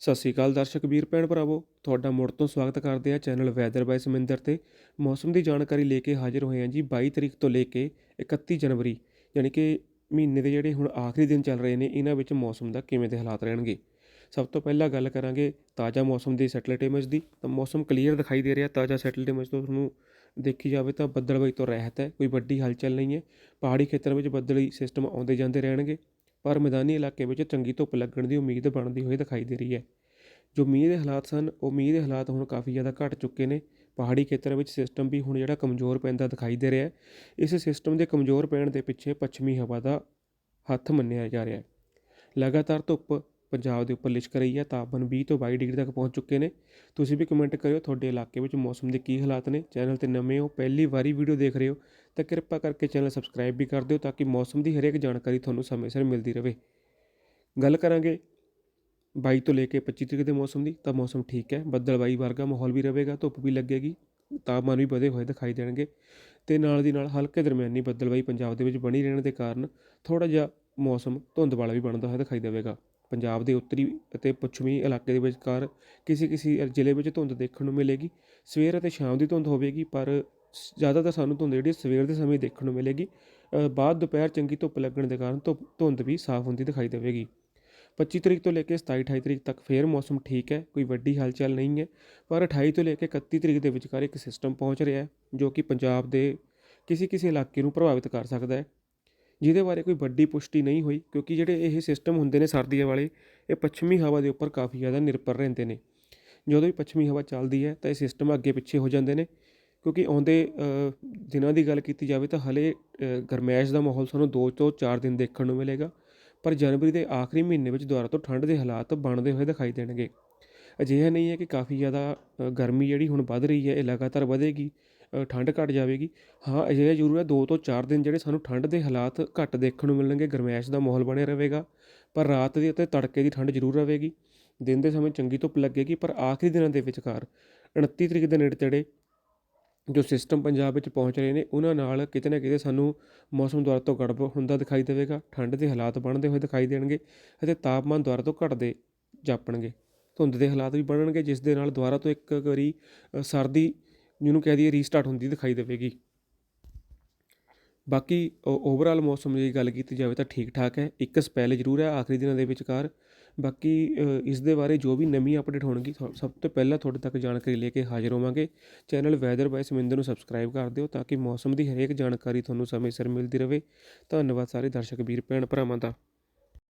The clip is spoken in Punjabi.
ਸਤਿ ਸ਼੍ਰੀ ਅਕਾਲ ਦਰਸ਼ਕ ਵੀਰ, ਭੈਣ ਭਰਾਵੋ। ਤੁਹਾਡਾ ਮੁੜ ਤੋਂ ਸਵਾਗਤ ਕਰਦੇ ਹਾਂ ਚੈਨਲ ਵੈਦਰ ਬਾਈ ਸਮਿੰਦਰ ਤੇ। ਮੌਸਮ ਦੀ ਜਾਣਕਾਰੀ ਲੈ ਕੇ ਹਾਜ਼ਰ ਹੋਏ ਹਾਂ ਜੀ 22 ਤਰੀਕ ਤੋਂ ਲੈ ਕੇ 31 ਜਨਵਰੀ, ਯਾਨੀ ਕਿ ਮਹੀਨੇ ਦੇ ਜਿਹੜੇ ਹੁਣ ਆਖਰੀ ਦਿਨ ਚੱਲ ਰਹੇ ਨੇ, ਇਹਨਾਂ ਵਿੱਚ ਮੌਸਮ ਦਾ ਕਿਵੇਂ ਦੇ ਹਾਲਾਤ ਰਹਿਣਗੇ? ਸਭ ਤੋਂ ਪਹਿਲਾਂ ਗੱਲ ਕਰਾਂਗੇ ਤਾਜ਼ਾ ਮੌਸਮ ਦੀ ਸੈਟਲਾਈਟ ਇਮੇਜ ਦੀ। ਤਾਂ ਮੌਸਮ ਕਲੀਅਰ ਦਿਖਾਈ ਦੇ ਰਿਹਾ, ਤਾਜ਼ਾ ਸੈਟਲਾਈਟ ਇਮੇਜ ਤੋਂ ਤੁਹਾਨੂੰ ਦੇਖੀ ਜਾਵੇ ਤਾਂ ਬੱਦਲਬਾਈ ਤੋਂ ਰਹਿਤ ਹੈ, ਕੋਈ ਵੱਡੀ ਹਲਚਲ ਨਹੀਂ ਹੈ। ਪਹਾੜੀ ਖੇਤਰ ਵਿੱਚ ਬੱਦਲੀ ਸਿਸਟਮ ਆਉਂਦੇ ਜਾਂਦੇ ਰਹਿਣਗੇ। ਪਰ ਮੈਦਾਨੀ ਇਲਾਕੇ ਵਿੱਚ ਚੰਗੀ ਧੁੱਪ ਲੱਗਣ ਦੀ ਉਮੀਦ ਬਣਦੀ ਹੋਈ ਦਿਖਾਈ ਦੇ ਰਹੀ ਹੈ। ਜੋ ਮੀਂਹ ਦੇ ਹਾਲਾਤ ਸਨ, ਉਹ ਮੀਂਹ ਦੇ ਹਾਲਾਤ ਹੁਣ ਕਾਫੀ ਜ਼ਿਆਦਾ ਘਟ ਚੁੱਕੇ ਨੇ। ਪਹਾੜੀ ਖੇਤਰਾਂ ਵਿੱਚ ਸਿਸਟਮ ਵੀ ਹੁਣ ਜਿਹੜਾ ਕਮਜ਼ੋਰ ਪੈਂਦਾ ਦਿਖਾਈ ਦੇ ਰਿਹਾ ਹੈ। ਇਸ ਸਿਸਟਮ ਦੇ ਕਮਜ਼ੋਰ ਪੈਣ ਦੇ ਪਿੱਛੇ ਪੱਛਮੀ ਹਵਾ ਦਾ ਹੱਥ ਮੰਨਿਆ ਜਾ ਰਿਹਾ ਹੈ। ਲਗਾਤਾਰ ਧੁੱਪ ਪੰਜਾਬ ਦੇ ਉੱਪਰ ਲਿਸ਼ਕ ਰਹੀ ਹੈ ਤਾਪਮਾਨ 20 ਤੋਂ 22 ਡਿਗਰੀ ਤੱਕ ਪਹੁੰਚ ਚੁੱਕੇ ਨੇ। ਤੁਸੀਂ ਵੀ ਕਮੈਂਟ ਕਰਿਓ, ਤੁਹਾਡੇ ਇਲਾਕੇ ਵਿੱਚ ਮੌਸਮ ਦੇ ਕੀ ਹਾਲਾਤ ਨੇ। ਚੈਨਲ ਤੇ ਨਵੇਂ ਹੋ, ਪਹਿਲੀ ਵਾਰੀ ਵੀਡੀਓ ਦੇਖ ਰਹੇ ਹੋ, ਤਾਂ ਕਿਰਪਾ ਕਰਕੇ ਚੈਨਲ ਸਬਸਕ੍ਰਾਈਬ ਵੀ ਕਰ ਦਿਓ ਤਾਂ ਕਿ ਮੌਸਮ ਦੀ ਹਰੇਕ ਜਾਣਕਾਰੀ ਤੁਹਾਨੂੰ ਸਮੇਂ ਸਿਰ ਮਿਲਦੀ ਰਹੇ। ਗੱਲ ਕਰਾਂਗੇ 22 ਤੋਂ ਲੈ ਕੇ 25 ਤਰੀਕ ਦੇ ਮੌਸਮ ਦੀ, ਤਾਂ ਮੌਸਮ ਠੀਕ ਹੈ ਬੱਦਲਬਾਈ ਵਰਗਾ ਮਾਹੌਲ ਵੀ ਰਹੇਗਾ, ਧੁੱਪ ਵੀ ਲੱਗੇਗੀ, ਤਾਪਮਾਨ ਵੀ ਵਧੇ ਹੋਏ ਦਿਖਾਈ ਦੇਣਗੇ। ਤੇ ਨਾਲ ਦੀ ਨਾਲ ਹਲਕੇ ਦਰਮਿਆਨੀ ਬੱਦਲਬਾਈ ਪੰਜਾਬ ਦੇ ਵਿੱਚ ਬਣੀ ਰਹਿਣ ਦੇ ਕਾਰਨ ਥੋੜਾ ਜਿਹਾ ਮੌਸਮ ਧੁੰਦ ਵਾਲਾ ਵੀ ਬਣਦਾ ਹੋਇਆ ਦਿਖਾਈ ਦੇਵੇਗਾ। ਪੰਜਾਬ ਦੇ ਉੱਤਰੀ ਅਤੇ ਪੱਛਮੀ ਇਲਾਕੇ ਦੇ ਵਿਚਕਾਰ ਕਿਸੇ ਕਿਸੇ ਜ਼ਿਲ੍ਹੇ ਵਿੱਚ ਧੁੰਦ ਦੇਖਣ ਨੂੰ ਮਿਲੇਗੀ। ਸਵੇਰ ਅਤੇ ਸ਼ਾਮ ਦੀ ਧੁੰਦ ਹੋਵੇਗੀ, ਪਰ ਜ਼ਿਆਦਾਤਰ ਸਾਨੂੰ ਧੁੰਦ ਜਿਹੜੀ ਸਵੇਰ ਦੇ ਸਮੇਂ ਦੇਖਣ ਨੂੰ ਮਿਲੇਗੀ। ਬਾਅਦ ਦੁਪਹਿਰ ਚੰਗੀ ਧੁੱਪ ਲੱਗਣ ਦੇ ਕਾਰਨ ਧੁੱਪ, ਧੁੰਦ ਵੀ ਸਾਫ਼ ਹੁੰਦੀ ਦਿਖਾਈ ਦੇਵੇਗੀ। 25 ਤਰੀਕ ਤੋਂ ਲੈ ਕੇ 27 28 ਤਰੀਕ ਤੱਕ ਫੇਰ ਮੌਸਮ ਠੀਕ ਹੈ, ਕੋਈ ਵੱਡੀ ਹਲਚਲ ਨਹੀਂ ਹੈ, ਪਰ 28 ਤੋਂ ਲੈ ਕੇ 31 ਤਰੀਕ ਦੇ ਵਿਚਕਾਰ ਇੱਕ ਸਿਸਟਮ ਪਹੁੰਚ ਰਿਹਾ ਹੈ, ਜੋ ਕਿ ਪੰਜਾਬ ਦੇ ਕਿਸੇ ਕਿਸੇ ਇਲਾਕੇ ਨੂੰ ਪ੍ਰਭਾਵਿਤ ਕਰ ਸਕਦਾ ਹੈ। ਜਿਹਦੇ ਬਾਰੇ ਕੋਈ ਵੱਡੀ ਪੁਸ਼ਟੀ ਨਹੀਂ ਹੋਈ, ਕਿਉਂਕਿ ਜਿਹੜੇ ਇਹ ਸਿਸਟਮ ਹੁੰਦੇ ਨੇ ਸਰਦੀਆਂ ਵਾਲੇ, ਇਹ ਪੱਛਮੀ ਹਵਾ ਦੇ ਉੱਪਰ ਕਾਫੀ ਜ਼ਿਆਦਾ ਨਿਰਭਰ ਰਹਿੰਦੇ ਨੇ। ਜਦੋਂ ਵੀ ਪੱਛਮੀ ਹਵਾ ਚੱਲਦੀ ਹੈ, ਤਾਂ ਇਹ ਸਿਸਟਮ ਅੱਗੇ ਪਿੱਛੇ ਹੋ ਜਾਂਦੇ ਨੇ, ਕਿਉਂਕਿ ਆਉਂਦੇ ਦਿਨਾਂ ਦੀ ਗੱਲ ਕੀਤੀ ਜਾਵੇ ਤਾਂ ਹਲੇ ਗਰਮੈਸ਼ ਦਾ ਮਾਹੌਲ ਸਾਨੂੰ 2 ਤੋਂ 4 ਦਿਨ ਦੇਖਣ ਨੂੰ ਮਿਲੇਗਾ, ਪਰ ਜਨਵਰੀ ਦੇ ਆਖਰੀ ਮਹੀਨੇ ਵਿੱਚ ਦੁਬਾਰਾ ਤੋਂ ਠੰਡ ਦੇ ਹਾਲਾਤ ਬਣਦੇ ਹੋਏ ਦਿਖਾਈ ਦੇਣਗੇ। ਅਜਿਹਾ ਨਹੀਂ ਹੈ ਕਿ ਕਾਫੀ ਜ਼ਿਆਦਾ ਗਰਮੀ ਜਿਹੜੀ ਹੁਣ ਵੱਧ ਰਹੀ ਹੈ, ਇਹ ਲਗਾਤਾਰ ਵਧੇਗੀ ਠੰਡ ਘਟ ਜਾਵੇਗੀ। ਹਾਂ, ਅਜਿਹਾ ਜ਼ਰੂਰ ਹੈ 2 ਤੋਂ 4 ਦਿਨ ਜਿਹੜੇ ਸਾਨੂੰ ਠੰਡ ਦੇ ਹਾਲਾਤ ਘੱਟ ਦੇਖਣ ਨੂੰ ਮਿਲਣਗੇ, ਗਰਮੈਸ਼ ਦਾ ਮਾਹੌਲ ਬਣਿਆ ਰਹੇਗਾ, ਪਰ ਰਾਤ ਦੀ ਅਤੇ ਤੜਕੇ ਦੀ ਠੰਡ ਜ਼ਰੂਰ ਰਹੇਗੀ। ਦਿਨ ਦੇ ਸਮੇਂ ਚੰਗੀ ਧੁੱਪ ਲੱਗੇਗੀ, ਪਰ ਆਖਰੀ ਦਿਨਾਂ ਦੇ ਵਿਚਕਾਰ 29 ਤਰੀਕ ਦੇ ਨੇੜੇ ਤੇੜੇ ਜੋ ਸਿਸਟਮ ਪੰਜਾਬ ਵਿੱਚ ਪਹੁੰਚ ਰਹੇ ਨੇ, ਉਹਨਾਂ ਨਾਲ ਕਿਤੇ ਨਾ ਕਿਤੇ ਸਾਨੂੰ ਮੌਸਮ ਦੁਆਰਾ ਤੋਂ ਗੜਬੜ ਹੁੰਦਾ ਦਿਖਾਈ ਦੇਵੇਗਾ, ਠੰਡ ਦੇ ਹਾਲਾਤ ਬਣਦੇ ਹੋਏ ਦਿਖਾਈ ਦੇਣਗੇ ਅਤੇ ਤਾਪਮਾਨ ਦੁਆਰਾ ਤੋਂ ਘਟਦੇ ਜਾਪਣਗੇ। ਧੁੰਦ ਦੇ ਹਾਲਾਤ ਵੀ ਬਣਨਗੇ, ਜਿਸ ਦੇ ਨਾਲ ਦੁਬਾਰਾ ਤੋਂ ਇੱਕ ਵਾਰੀ ਸਰਦੀ ਜਿਹਨੂੰ ਕਹਿ ਦਈਏ ਰੀਸਟਾਰਟ ਹੁੰਦੀ ਦਿਖਾਈ ਦੇਵੇਗੀ। ਬਾਕੀ ਓਵਰਆਲ ਮੌਸਮ ਦੀ ਗੱਲ ਕੀਤੀ ਜਾਵੇ ਤਾਂ ਠੀਕ ਠਾਕ ਹੈ। ਇੱਕ ਸਪੈਲ ਜ਼ਰੂਰ ਹੈ ਆਖਰੀ ਦਿਨਾਂ ਦੇ ਵਿਚਕਾਰ। ਬਾਕੀ ਇਸ ਦੇ ਬਾਰੇ ਜੋ ਵੀ ਨਵੀਂ ਅਪਡੇਟ ਹੋਣਗੀ, ਸਭ ਤੋਂ ਪਹਿਲਾਂ ਤੁਹਾਡੇ ਤੱਕ ਜਾਣਕਾਰੀ ਲੈ ਕੇ ਹਾਜ਼ਰ ਹੋਵਾਂਗੇ। ਚੈਨਲ ਵੈਦਰ ਬਾਈ ਸਮਿੰਦਰ ਨੂੰ ਸਬਸਕ੍ਰਾਈਬ ਕਰ ਦਿਓ ਤਾਂ ਕਿ ਮੌਸਮ ਦੀ ਹਰੇਕ ਜਾਣਕਾਰੀ ਤੁਹਾਨੂੰ ਸਮੇਂ ਸਿਰ ਮਿਲਦੀ ਰਹੇ। ਧੰਨਵਾਦ ਸਾਰੇ ਦਰਸ਼ਕ, ਵੀਰ, ਭੈਣ, ਭਰਾਵਾਂ ਦਾ।